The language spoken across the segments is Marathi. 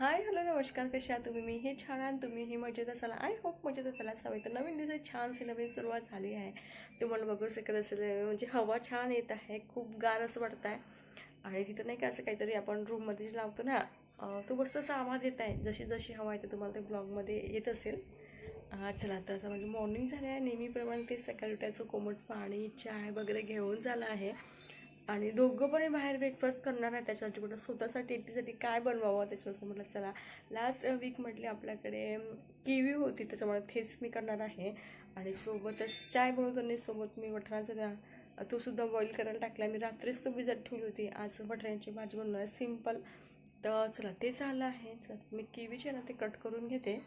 हाय हॅलो नमस्कार कशा आहात तुम्ही? मी हे छान आणि तुम्ही ही मजेत असाल. आय होप मजेत असाल. हवे तर नवीन दिवसात छान नवीन सुरुवात झाली आहे. तुम्हाला बघू शकत असेल म्हणजे हवा छान येत आहे. खूप गार असं वाटत आहे आणि तिथं नाही का असं काहीतरी आपण रूममध्ये जे लावतो ना तो मस्त असा आवाज येत आहे. जशी जशी हवा येते तुम्हाला ते ब्लॉगमध्ये येत असेल. चला आता असं म्हणजे मॉर्निंग झालं आहे. नेहमीप्रमाणे ते सकाळी उठायचं कोमट पाणी चाय वगैरे घेऊन झालं आहे. आणि दोघं पण बाहेर ब्रेकफास्ट करणार आहे त्याच्यावरती कुठं स्वतःसाठी एकटीसाठी काय बनवावं त्याच्यावर म्हटलं चला. लास्ट वीक म्हटली आपल्याकडे किवी होती त्याच्यामुळे तेच मी करणार आहे. आणि सोबतच चाय बनवताना सोबत मी वठणाचा तो सुद्धा बॉईल करायला टाकला. मी रात्रीच तो भिजत ठेवली होती. आज वठऱ्यांची भाजी बनवणार आहे. सिंपल तर चला ते झालं आहे. चला मी किवीचे ना ते कट करून घेते.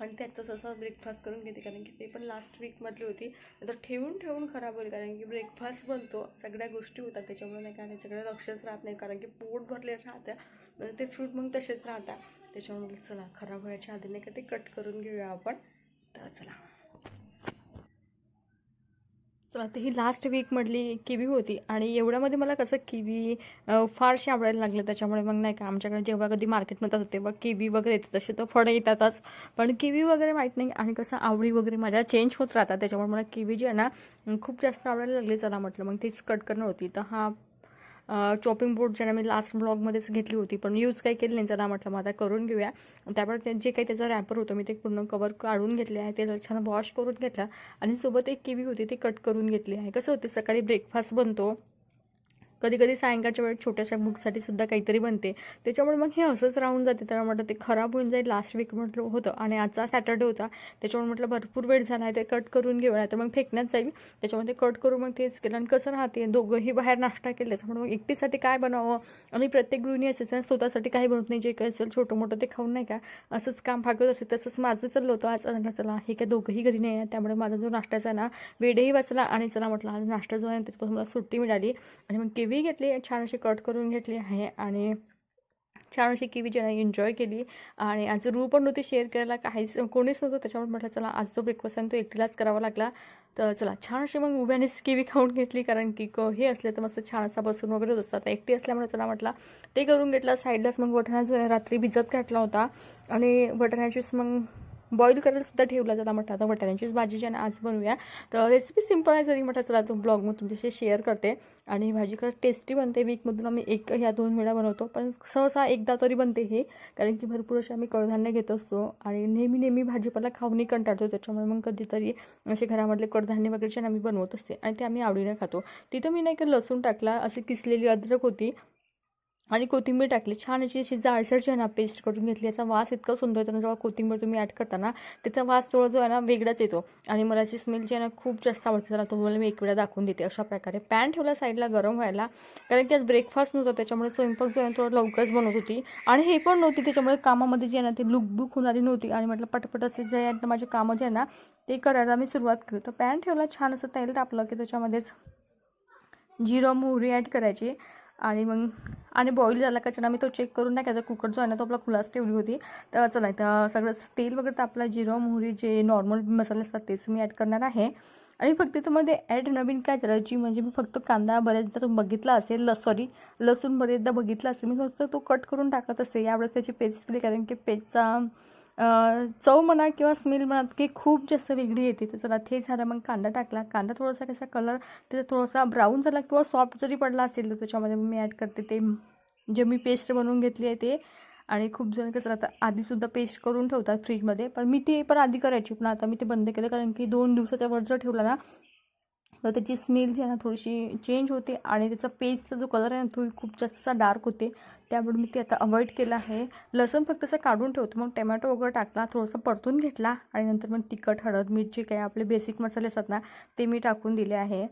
आणि त्याचं असं ब्रेकफास्ट करून घेते कारण की ते पण लास्ट वीकमधली होती. तर ठेवून ठेवून खराब होईल कारण की ब्रेकफास्ट बनतो सगळ्या गोष्टी होतात त्याच्यामुळे नाही का त्याच्याकडे लक्षच राहत नाही कारण की पोट भरले राहतं. ते फ्रूट मग तसेच राहतात. त्याच्यामुळे चला खराब व्हायच्या आधी नाही का ते कट करून घेऊया आपण. तर चला. चला तर ही लास्ट वीकमधली किवी होती आणि एवढ्यामध्ये मला कसं किवी फारशी आवडायला लागलं त्याच्यामुळे मग नाही का आमच्याकडे जेव्हा कधी मार्केटमध्ये जातो तेव्हा किवी वगैरे येते तसे तर फळं येतातच. पण किवी वगैरे माहीत नाही आणि कसं आवडी वगैरे माझ्या चेंज होत राहतात. त्याच्यामुळे मला किवी जी आहे ना खूप जास्त आवडायला लागली चला म्हटलं. मग तीच कट करणार होती. तर हा चॉपिंग बोर्ड ज्याला मी लास्ट ब्लॉगमध्येच घेतली होती पण यूज काही केली नाही जरा म्हटलं मग आता करून घेऊया. त्यामुळे ते जे काही त्याचं रॅपर होतं मी ते पूर्ण कवर काढून घेतले आहे ते छान वॉश करून घेतला. आणि सोबत एक किवी होती ती कट करून घेतली आहे. कसं होते सकाळी ब्रेकफास्ट बनतो. कधी कधी सायंकाळच्या वेळेत छोट्याशा बुकसाठी सुद्धा काहीतरी बनते. त्याच्यामुळे मग हे असंच राहून जाते. त्याला म्हटलं ते खराब होऊन जाईल लास्ट वीक म्हटलं होतं आणि आजचा सॅटर्डे होता. त्याच्यामुळे म्हटलं भरपूर वेळ झाला आहे ते कट करून घेऊया. तर मग फेकण्यात जाईल. त्याच्यामुळे ते कट करून मग तेच केलं आणि कसं राहते दोघंही बाहेर नाश्ता केला. त्याच्यामुळे मग एकटीसाठी काय बनावं आणि प्रत्येक गृहिणी असेल स्वतःसाठी काही बनवत नाही. जे काही असेल छोटं मोठं ते खाऊन नाही का? असंच काम भागवत असेल तसंच माझं चाललं होतं. आज चला हे काय दोघंही घरी नाही आहे त्यामुळे माझा जो नाश्ताचा आहे ना वेळही वाचला आणि चला म्हटलं आज नाश्ता जो आहे त्याच्यापासून मला सुट्टी मिळाली. आणि मग किवी घेतली छान अशी कट करून घेतली आहे आणि छान अशी किवी ज्याने एन्जॉय केली. आणि आज रू पण नव्हती शेअर करायला काहीच कोणीच नव्हतं. त्याच्यामुळे म्हटलं चला आज जो ब्रेकफास्ट आहे तो एकटीलाच करावा लागला. तर चला छान अशी मग उभ्यानेच किवी खाऊन घेतली कारण की क- हे असले तर मस्त छान असा बसून वगैरे होत असतात. एकटी असल्यामुळे चला म्हटला ते करून घेतलं. साईडलाच मग वटाणा जो रात्री भिजत घातला होता. आणि वटाण्याचीच मग बॉईल करायला सुद्धा ठेवला जाता म्हटलं आता वटाण्याचीच भाजी जी आज बनवूया. तर रेसिपी सिंपल आहे जरी म्हटलं चला तो ब्लॉग मग तुमच्याशी शेअर करते. आणि ही भाजी खरं टेस्टी बनते वीकमधून आम्ही एक ह्या दोन वेळा बनवतो. पण सहसा एकदा तरी बनते हे कारण की भरपूर असे आम्ही कडधान्य घेत असतो. आणि नेहमी नेहमी भाजीपाला खाऊनही कंटाळतो त्याच्यामुळे मग कधीतरी असे घरामधले कडधान्य वगैरे छान आम्ही बनवत असते. आणि ते आम्ही आवडीने खातो. तिथं मी नाही का लसूण टाकला अशी किसलेली अद्रक होती. आणि कोथिंबीर टाकली. छान अशी अशी जाळसर जी आहे ना पेस्ट करून घेतली. याचा वास इतका सुंदर येतो ना जेव्हा कोथिंबीर तुम्ही ॲड करताना त्याचा वास थोडा जो आहे ना वेगळाच येतो. आणि मला अशी स्मेल जी आहे ना खूप जास्त आवडते. त्याला तुम्हाला मी एक वेळा दाखवून देते अशा प्रकारे. पॅन ठेवला साईडला गरम व्हायला कारण की आज ब्रेकफास्ट नव्हता त्याच्यामुळे स्वयंपाक जो आहे ना थोडा लवकरच बनवत होती. आणि हे पण नव्हती त्याच्यामुळे कामामध्ये जी आहे ना ती लुकबुक होणारी नव्हती. आणि म्हटलं पटपट असे जे आहे ना माझे कामं जे आहे ना ते करायला मी सुरुवात केली. तर पॅन ठेवला छान असं तेल तापलं की त्याच्यामध्येच जिरं मोहरी ॲड करायची. आणि मग आणि बॉईल झाला का छान आम्ही तो चेक करून नाही का कुकर जो आहे ना तो आपला खुलाच ठेवली होती. तर चला तर सगळं तेल वगैरे तर आपला जिरं मोहरी जे नॉर्मल मसाले असतात तेच मी ॲड करणार आहे. आणि फक्त त्यामध्ये ॲड नवीन काय करायची म्हणजे मी फक्त कांदा बऱ्याचदा तो बघितला असेल ल सॉरी लसूण बरेचदा बघितला असेल मी फक्त तो कट करून टाकत असते यावेळेस त्याची पेस्ट केली कारण की पेस्टचा चव म्हणा किंवा स्मेल म्हणा की खूप जास्त वेगळी येते. तर चला ते झालं मग कांदा टाकला. कांदा थोडासा कसा कलर त्याचा थोडासा ब्राऊन झाला किंवा सॉफ्ट जरी पडला असेल तर त्याच्यामध्ये मी ॲड करते ते जे मी पेस्ट बनवून घेतली आहे ते. आणि खूप जण कसं आता आधीसुद्धा पेस्ट करून ठेवतात फ्रीजमध्ये पण मी ते पण आधी करायची पण आता मी ते बंद केलं. कारण की दोन दिवसाच्या वर जर ठेवला ना तर त्याची स्मेल जी आहे ना थोडीशी चेंज होते आणि त्याचा पेस्टचा जो कलर आहे ना तो खूप जास्त असा डार्क होते. त्यामुळे मी ते आता अवॉइड केलं आहे. लसूण फक्त असं काढून ठेवतो. मग टमॅटो वगैरे टाकला थोडंसं परतून घेतला आणि नंतर मग तिखट हळद मिरची काही आपले बेसिक मसाले असतात ना ते मी टाकून दिले आहे.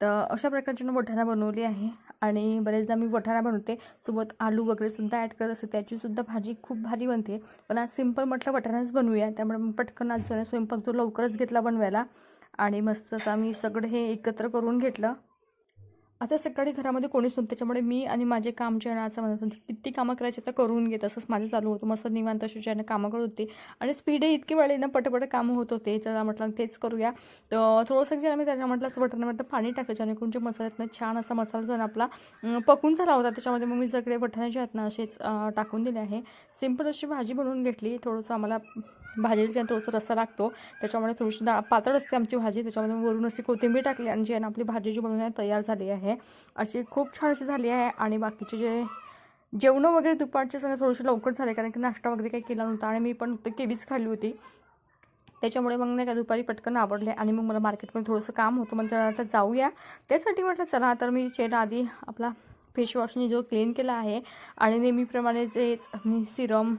तर अशा प्रकारची मी वठाणा बनवली आहे आणि बरेचदा मी वठाणा बनवते. सोबत आलू वगैरे सुद्धा ॲड करत असते. त्याचीसुद्धा भाजी खूप भारी बनते. पण आज सिंपल म्हटलं वठाणाच बनवूया. त्यामुळे पटकन आज स्वयंपाक तो लवकरच घेतला बनवायला. आणि मस्त असं आम्ही सगळं हे एकत्र करून घेतलं. आता सकाळी घरामध्ये कोणीच नव्हतं त्याच्यामुळे मी आणि माझे काम आणि असं म्हणत होते किती कामं करायची तर करून घेत असंच माझं चालू होतं. मस्त निवांत शुचाने कामं करत होते. आणि स्पीडही इतकी वाढली ना पटपट कामं होत होते. चला म्हटलं तेच करूया. तर थोडंसं जे आम्ही त्याच्या म्हटलं असं बटन म्हटलं पाणी टाकलं जेणेकरून जे मसाल्यातनं छान असा मसाला जर आपला पकून झाला होता. त्याच्यामध्ये मग मी सगळे बटाणे जे आहेत ना असेच टाकून दिले आहे. सिंपल अशी भाजी बनवून घेतली. थोडंसं आम्हाला भाजीला थोडंसं रस्सा लागतो. त्याच्यामुळे थोडीशी डाळ पातळ असते आमची भाजी. त्याच्यामध्ये वरून अशी कोथिंबीर टाकली आणि जी आहे ना आपली भाजी जी बनवून तयार झाली आहे. अशी खूप छान अशी झाली आहे. आणि बाकीचे जे जेवणं वगैरे दुपारचे सगळं थोडेसे लवकर झाले कारण की नाश्ता वगैरे काही केला नव्हता आणि मी पण फक्त केवीच खाल्ली होती. त्याच्यामुळे मग नाही का दुपारी पटकन आवडले आणि मग मला मार्केटमध्ये थोडंसं काम होतं. मग आता जाऊया. त्यासाठी म्हटलं चला तर मी चेहरा आधी आपला फेसवॉशने जो क्लीन केला आहे आणि नेहमीप्रमाणे जेच मी सिरम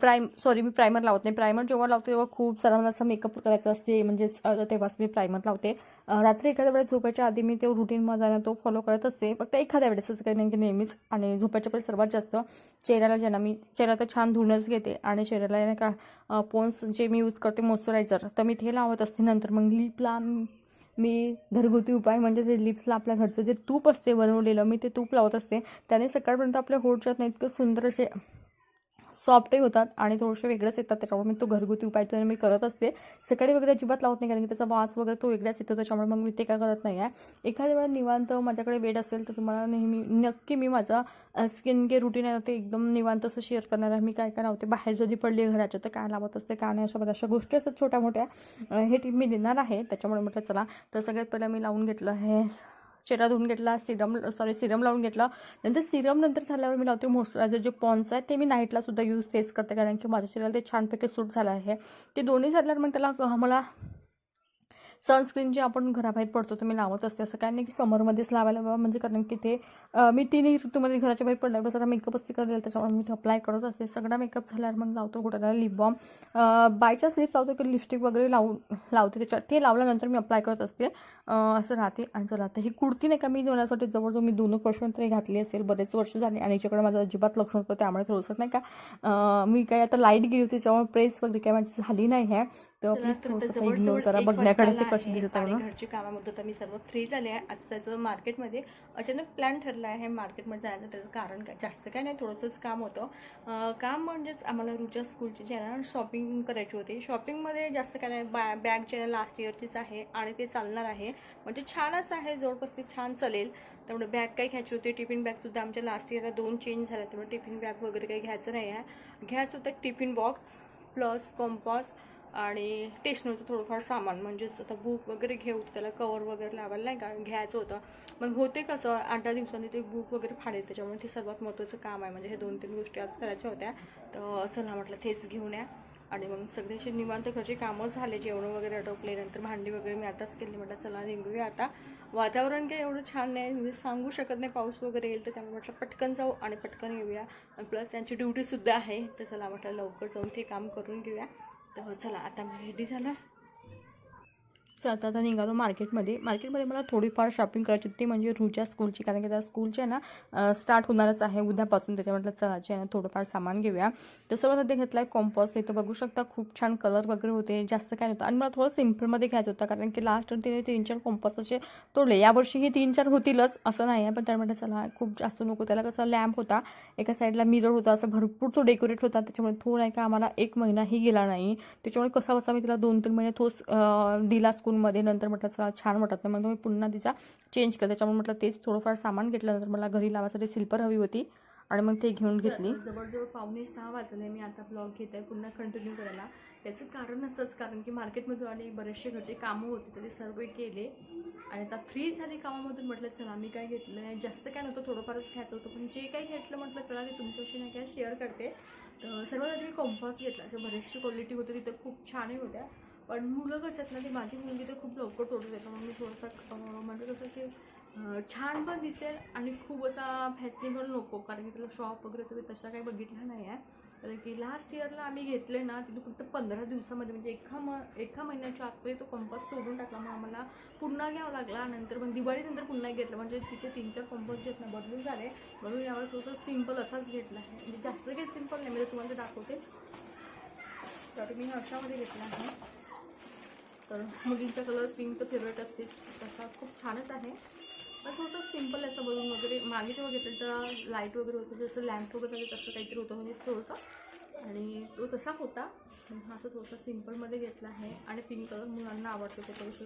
प्राईम सॉरी मी प्रायमर लावत नाही. प्रायमर जेव्हा लावते तेव्हा खूप सारा असं मेकअप करायचं असते. म्हणजेच तेव्हाच मी प्रायमर लावते. रात्री एखाद्या वेळेस झोपायच्या आधी मी ते रुटीन माझा तो फॉलो करत असते. फक्त एखाद्या वेळेस असं काही नाही की नेहमीच. आणि झोपायच्या पहिले सर्वात जास्त चेहऱ्याला ज्यांना मी चेहरा तर छान धुणंच घेते. आणि चेहऱ्याला नाही का पोन्स जे मी यूज करते मॉइश्चरायझर तर मी ते लावत असते. नंतर मग लिपला मी घरगुती उपाय म्हणजे ते लिप्सला आपल्या घरचं जे तूप असते बनवलेलं मी ते तूप लावत असते. त्याने सकाळपर्यंत आपल्या होटच्यात नाही इतकं सुंदर असे सॉफ्टही होतात आणि थोडेसे वेगळेच येतात त्याच्यामुळे मी तो घरगुती उपाय तो मी करत असते. सकाळी वगैरे अजिबात लावत नाही कारण की त्याचा वास वगैरे तो वेगळाच येतो त्याच्यामुळे मग मी ते काय करत नाही आहे एखाद्या वेळा निवांत माझ्याकडे वेळ असेल तर तुम्हाला नेहमी नक्की मी माझं स्किन केअर रुटीन आहे ते एकदम निवांत असं शेअर करणार आहे. मी काय काय लावते? बाहेर जरी पडली घराच्या तर काय लावत असते काय नाही अशा बऱ्याचशा गोष्टी असतात छोट्या मोठ्या हे टीप मी देणार आहे त्याच्यामुळे म्हटलं चला तर सगळ्यात पहिला मी लावून घेतलं हे चेहरा धुवून घेतला सिरम सॉरी सिरम लावून घेतला. नंतर सिरम नंतर झाल्यावर मी लावते मॉइश्चरायझर जे पॉन्स आहे ते मी नाईटला सुद्धा यूज तेच करते कारण की माझ्या चेहऱ्याला ते छानपैकी सूट झालं आहे. ते दोन्ही झाल्यावर मग त्याला मला सनस्क्रीन जे आपण घराबाहेर पडतो तर मी लावत असते. असं काय नाही की समरमध्येच लावायला बाबा म्हणजे कारण की ते मी तिन्ही ऋतूमध्ये घराच्या बाहेर पडल्यावर सगळा मेकअप असते करायला त्याच्यामुळे मी ते अप्लाय करत असते. सगळा मेकअप झाल्यावर मग लावतो कुठं lip balm by chance lip लावतो की लिपस्टिक वगैरे लावून लावते त्याच्यात ते लावल्यानंतर मी अप्लाय करत असते. असं राहते आणि जर आता ही कुर्ती नाही का मी दोन्हीसाठी जवळजवळ मी दोन वर्ष तरी घातली असेल. बरेच वर्ष झाले आणि याच्याकडे माझं अजिबात लक्ष नव्हतं त्यामुळे थोडंसं नाही का मी काय आता लाइट गेली होती त्याच्यामुळे प्रेस वगैरे काय माझी झाली नाही आहे. तर प्लीज थोडंसं इग्नोर करा. बघण्याकडे ते कशी दिसत आहे घरची कामामध्ये तर मी सर्व फ्री झाले आहे. आता जायचं मार्केटमध्ये अचानक प्लॅन ठरला आहे मार्केटमध्ये जायचं त्याचं कारण काय? जास्त काय नाही थोडंसंच काम होतं. काम म्हणजेच आम्हाला रुच्या स्कूलची जे आहे ना शॉपिंग करायची होती. शॉपिंगमध्ये जास्त काय नाही बॅ बॅग जे आहे लास्ट इयरचीच आहे आणि ते चालणार आहे. म्हणजे छानच आहे जवळपास ते छान चालेल. त्यामुळे बॅग काही घ्यायची होती. टिफिन बॅगसुद्धा आमच्या लास्ट इयरला दोन चेंज झाल्या त्यामुळे टिफिन बॅग वगैरे काही घ्यायचं नाही आहे. घ्यायचं होतं टिफिन बॉक्स प्लस कॉम्पॉस आणि टेशनरचं थोडंफार सामान म्हणजेच आता बुक वगैरे घेऊ त्याला कवर वगैरे लावायला नाही का घ्यायचं होतं. मग होते कसं आठ दहा दिवसांनी ते बुक वगैरे फाडेल त्याच्यामुळे ते सर्वात महत्त्वाचं काम आहे. म्हणजे हे दोन तीन गोष्टी आज करायच्या होत्या. तर चला म्हटलं तेच घेऊन या. आणि मग सगळे निवांत घरचे कामं झाले जेवण वगैरे आटोपले नंतर भांडी वगैरे मी आताच केली म्हटलं चला निघूया आता. वातावरण काही एवढं छान नाही म्हणजे सांगू शकत नाही पाऊस वगैरे येईल तर त्यामुळे म्हटलं पटकन जाऊ आणि पटकन येऊया. आणि प्लस त्यांची ड्युटीसुद्धा आहे तर चला म्हटलं लवकर जाऊन ते काम करून घेऊया. तर चला आता मी रेडी झालं. सो आता आता निघालो मार्केटमध्ये. मार्केटमध्ये मला थोडीफार शॉपिंग करायची होती म्हणजे रुच्या स्कूलची कारण की त्या स्कूलची आहे ना स्टार्ट होणारच आहे उद्यापासून. त्याच्या म्हटलं चलाचे आहे ना थोडंफार सामान घेऊया. तर सर्वात आधी घेतला आहे कॉम्पॉस इथं बघू शकता खूप छान कलर वगैरे होते जास्त काय नव्हतं. आणि मला थोडं सिम्पलमध्ये घ्यायचं होतं कारण की लास्ट तिने तीन चार कॉम्पॉस असे तोडले. यावर्षीही तीन चार होतीलच असं नाही आहे. पण त्या म्हटलं चला खूप जास्त नको. त्याला कसं लॅम्प होता एका साईडला मिरर होता असं भरपूर तो डेकोरेट होता. त्याच्यामुळे थोडं आहे का आम्हाला एक महिनाही गेला नाही. त्याच्यामुळे कसा बसा मी तिला दोन तीन महिने तोच दिला स्कूल स्कूलमध्ये नंतर म्हटलं चला छान वाटत नाही. मग मी पुन्हा तिचा चेंज केला. त्याच्यामुळे म्हटलं तेच थोडंफार सामान घेतलं नंतर मला घरी लावासाठी सिल्पर हवी होती आणि मग ते घेऊन घेतली. जवळजवळ पावणे सहा वाजले. मी आता ब्लॉग घेत आहे. पुन्हा कंटिन्यू करायला. त्याचं कारण असंच कारण की मार्केटमधून आणि बरेचसे घरचे कामं होते तर ते सर्व केले. आणि आता फ्री झाली कामामधून म्हटलं चला मी काय घेतलं नाही. जास्त काय नव्हतं थोडंफारच घ्यायचं होतं. पण जे काही घेतलं म्हटलं चला ते तुमच्याशी नाही काय शेअर करते. तर सर्वात आधी मी कॉम्पॉस घेतला. अशा बरेचशी क्वालिटी होते तिथं खूप छानही होत्या. पण मुलं कसं आहेत ना ती माझी मुलगी तर खूप लवकर तोडून देतो. मग मी थोडंसं म्हणजे कसं की छान पण दिसेल आणि खूप असा फॅशनेबल नको. कारण की त्याला शॉप वगैरे तुम्ही तशा काही बघितला नाही आहे कारण की लास्ट इयरला आम्ही घेतले ना तिथे फक्त पंधरा दिवसामध्ये म्हणजे एका म एका महिन्याच्या आतमध्ये तो कंपास तोडून टाकला. मग आम्हाला पुन्हा घ्यावा लागला. नंतर मग दिवाळीनंतर पुन्हा घेतलं. म्हणजे तिचे तीन चार कंपास जे आहेत ना बदलून झाले. म्हणून यावेळेस थोडंसं सिंपल असाच घेतला. आहे म्हणजे जास्त काही सिंपल नाही. म्हणजे तुम्हाला ते दाखवतेच. तर मी अशामध्ये घेतला आहे. तर मुलींचा कलर पिंक तर फेवरेट असतेच तसा खूप छानच आहे. पण थोडंसं सिंपल असं बलून वगैरे. मागे जेव्हा घेतलं तर लाइट वगैरे होतं जसं लॅम्प वगैरे होते तसं काहीतरी होतं म्हणजे थोडंसं. आणि तो तसा होता. हा असं थोडंसं सिम्पलमध्ये घेतला आहे. आणि पिंक कलर मुलांना आवडतो ते थोडंसं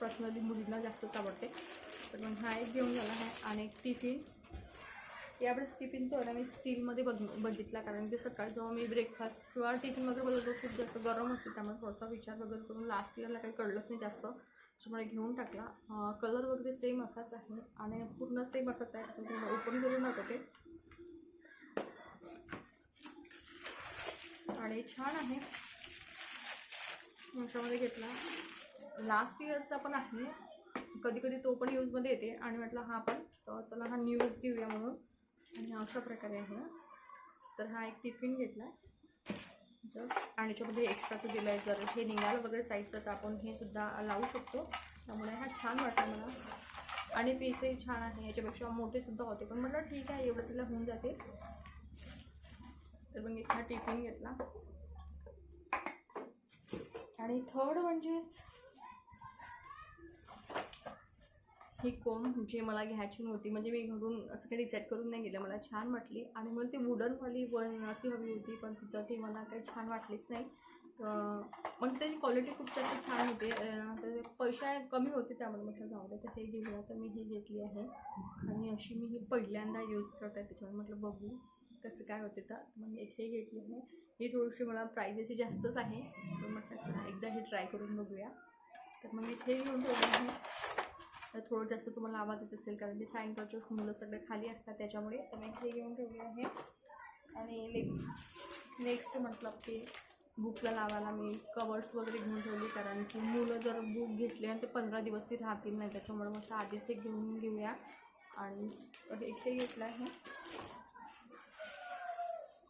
पर्सनली मुलींना जास्तच आवडते. तर मग हा एक घेऊन झाला आहे. आणि एक टिफिन. यावेळेस टिफिनचा आहे मी स्टीलमध्ये बघ बघितला. कारण की सकाळी जेव्हा मी ब्रेकफास्ट किंवा टिफिन वगैरे बनवतो खूप जास्त गरम असते. त्यामुळे थोडासा विचार वगैरे करून लास्ट इयरला काही कळलंच नाही जास्त. त्याच्यामुळे घेऊन टाकला. कलर वगैरे सेम असाच आहे. आणि पूर्ण सेम असाच आहे. ओपन करून नका ते. आणि छान आहे. याच्यामध्ये घेतला. लास्ट इयरचा पण आहे. कधी कधी तो पण यूजमध्ये येते. आणि म्हटलं हा पण. तर चला हा न्यूज घेऊया म्हणून. आणि अशा प्रकारे आहे. तर हा एक टिफिन घेतला जस्ट आणि याच्यामध्ये एक्स्ट्राचं दिलं आहे जर हे निघालं वगैरे साईजचं तर आपण हे सुद्धा लावू शकतो. त्यामुळे हा छान वाटला मला. आणि पीसही छान आहे. याच्यापेक्षा मोठेसुद्धा होते. पण म्हटलं ठीक आहे एवढं तिला होऊन जाते. तर मग एक हा टिफिन घेतला. आणि थर्ड म्हणजेच ही कोम जे मला घ्यायची नव्हती म्हणजे मी घरून असं काही डिसाईड करून नाही गेलं. मला छान वाटली आणि मला ती वुडनवाली वन अशी हवी होती पण तिथं ती मला काही छान वाटलीच नाही. तर मग त्याची क्वालिटी खूप जास्त छान होती. तर पैसे कमी होते त्यामुळे म्हटलं जाऊ दे तर हे घेऊया. तर मी ही घेतली आहे. आणि अशी मी ही पहिल्यांदा यूज करत आहे त्याच्यावर म्हटलं बघू कसं काय होते तर. मग एक हे घेतली आहे. ही थोडीशी मला प्राईजेची जास्तच आहे. तर म्हटलं एकदा हे ट्राय करून बघूया. तर मग हे घेऊन ठेवलं आहे. थोडं जास्त तुम्हाला आवाज येत असेल कारण की सायंकाळचे मुलं सगळे खाली असतात त्याच्यामुळे तर मी इथे घेऊन ठेवली आहे. आणि नेक्स्ट नेक्स्ट म्हटलं की बुकला लावायला मी कवर्स वगैरे घेऊन ठेवली कारण की मुलं जर बुक घेतले आणि ते पंधरा दिवस ती राहतील नाही त्याच्यामुळे मग आधीच एक घेऊन घेऊया. आणि एक ते घेतलं आहे.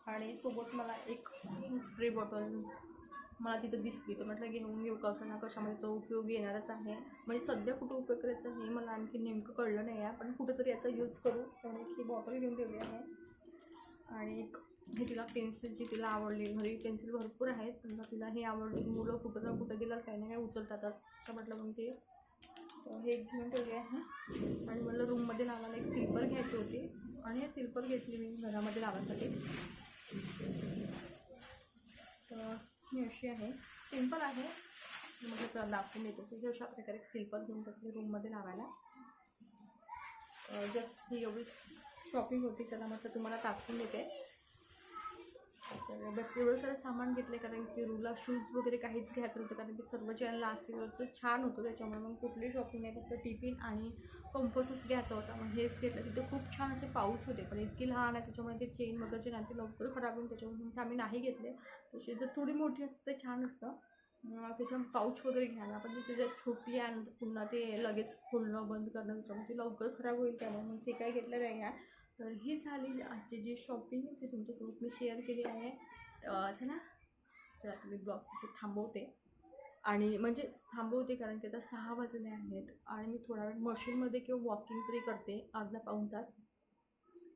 आणि सोबत मला एक स्प्रे बॉटल मला तिथं दिसली तर म्हटलं घेऊन घेऊ कशाना कशामध्ये तो उपयोग येणारच आहे. म्हणजे सध्या कुठं उपयोग करायचा हे मला आणखी नेमकं कळलं नाही आहे. पण कुठंतरी याचा यूज करू. त्यामुळे ही बॉटल घेऊन ठेवली आहे. आणि एक हे तिला पेन्सिल जी तिला आवडली घरी पेन्सिल भरपूर आहेत पण तिला हे आवडली. मुलं कुठं ना कुठं गेलं काही ना काही उचलतातच. असं म्हटलं मग ते. तर हे एक घेऊन ठेवले आहे. आणि मला रूममध्ये लावायला एक सिल्पर घ्यायची होती. आणि हे सिल्पर घेतली मी घरामध्ये लावायसाठी. तर ही अशी आहे. सिंपल आहे. म्हणजे दाखवून येतो. तिथे अशा प्रकारे एक घेऊन टाकली रूममध्ये लावायला. जस्ट ही एवढी शॉपिंग होती त्याला म्हटलं तुम्हाला दाखवून देते. तर बस एवढं सारं सामान घेतलं कारण की रूला शूज वगैरे काहीच घ्यायचं नव्हतं कारण की सर्व जे लास्ट इयरचं छान होतं त्याच्यामुळे मग कुठलीही शॉपिंग नाही फक्त टिफिन आणि कंपोसच घ्यायचा होता. मग हेच घेतलं. तिथे खूप छान असे पाऊच होते पण इतकी लहान आहे त्याच्यामुळे ते चेन वगैरे जे नाही ते लवकर खराब होईल त्याच्यामुळे ते आम्ही नाही घेतले. तशी जर थोडी मोठी असते ते छान असतं. त्याच्या पाऊच वगैरे घ्यायला. पण तिथे जर छोटी आहे पुन्हा ते लगेच खोलणं बंद करणं त्याच्यामुळे ती लवकर खराब होईल त्यामुळे मग ते काय घेतलं नाही आहे. तर ही झाली आजची जी शॉपिंग ते तुमच्यासोबत मी शेअर केली आहे. तर आता मी तुम्ही ब्लॉग तिथे थांबवते. आणि म्हणजे थांबवते कारण की आता सहा वाजले आहेत आणि मी थोडा वेळ मशीनमध्ये किंवा वॉकिंग तरी करते अर्धा पाऊण तास.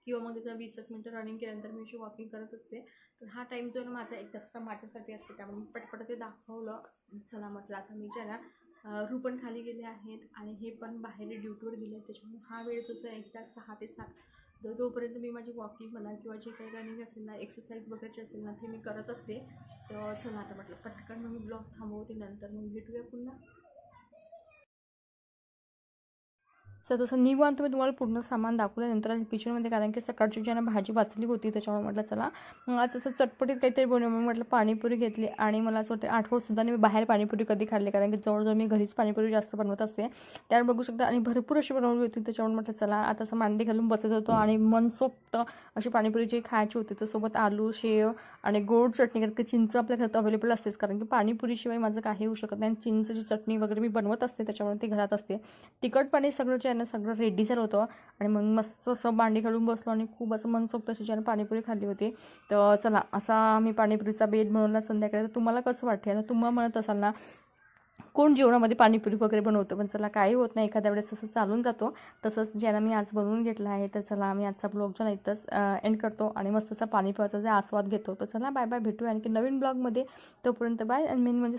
किंवा मग त्याच्या वीस एक मिनटं रनिंग केल्यानंतर मी अशी वॉकिंग करत असते. तर हा टाईम जो माझा एक तासचा माझ्यासाठी असते. त्यामुळे मी पटपट ते दाखवलं. चला म्हटलं आता मी ज्याला रू पण खाली गेले आहेत आणि हे पण बाहेर ड्युटीवर गेले आहेत. त्याच्यामुळे हा वेळ जसं एक तास सहा ते सात तर तोपर्यंत मी माझी वॉकिंग म्हणा किंवा जे काही रनिंग असेल ना एक्सरसाइज वगैरे असेल ना ते मी करत असते. तर चला आता म्हटलं पटकन मग मी ब्लॉग थांबवते नंतर मग भेटूया पुन्हा. सर तसं निवांत मी तुम्हाला पूर्ण सामान दाखवल्यानंतर किचनमध्ये कारण की सकाळची ज्यांना भाजी वाचली होती त्याच्यामुळे म्हटलं चला. आज असं चटपटीत काहीतरी बनवून म्हटलं पाणीपुरी घेतली आणि मला असं वाटतं आठवडसुद्धा मी बाहेर पाणीपुरी कधी खाल्ली कारण की जवळजवळ मी घरीच पाणीपुरी जास्त बनवत असते. त्यावर बघू शकता आणि भरपूर अशी बनवली होती त्याच्यामुळे म्हटलं चला आता असं मांडी घालून बसत होतो आणि मनसोक्त अशी पाणीपुरी जी खायची होती त्यासोबत आलू शेव आणि गोड चटणी कारण की चिंच आपल्या घरात अवेलेबल असतेच कारण की पाणीपुरीशिवाय माझं काही होऊ शकत नाही. आणि चिंचची चटणी वगैरे मी बनवत असते त्याच्यामुळे ती घरात असते. तिखट पाणी सगळं जे आहे ना सगळं रेडी झालं होतं. आणि मग मस्त असं मांडी घालून बसलो आणि खूप असं मनसोक्त अशी पाणीपुरी खाल्ली होती. तर चला असा आम्ही पाणीपुरीचा बेद बनवला संध्याकाळी. तर तुम्हाला कसं वाटते आता तुम्हाला म्हणत असाल ना कोण जेवणामध्ये पाणीपुरी वगैरे बनवतं? पण चला काही होत नाही. एखाद्या वेळेस असं चालून जातो. तसंच ज्यानं मी आज बनवून घेतला आहे तर चला आम्ही आजचा ब्लॉग जो नाही इथंच एंड करतो आणि मस्त असा पाणीपुराचा आस्वाद घेतो. तर चला बाय बाय भेटूया आणखी नवीन ब्लॉगमध्ये तोपर्यंत बाय आणि मेन म्हणजे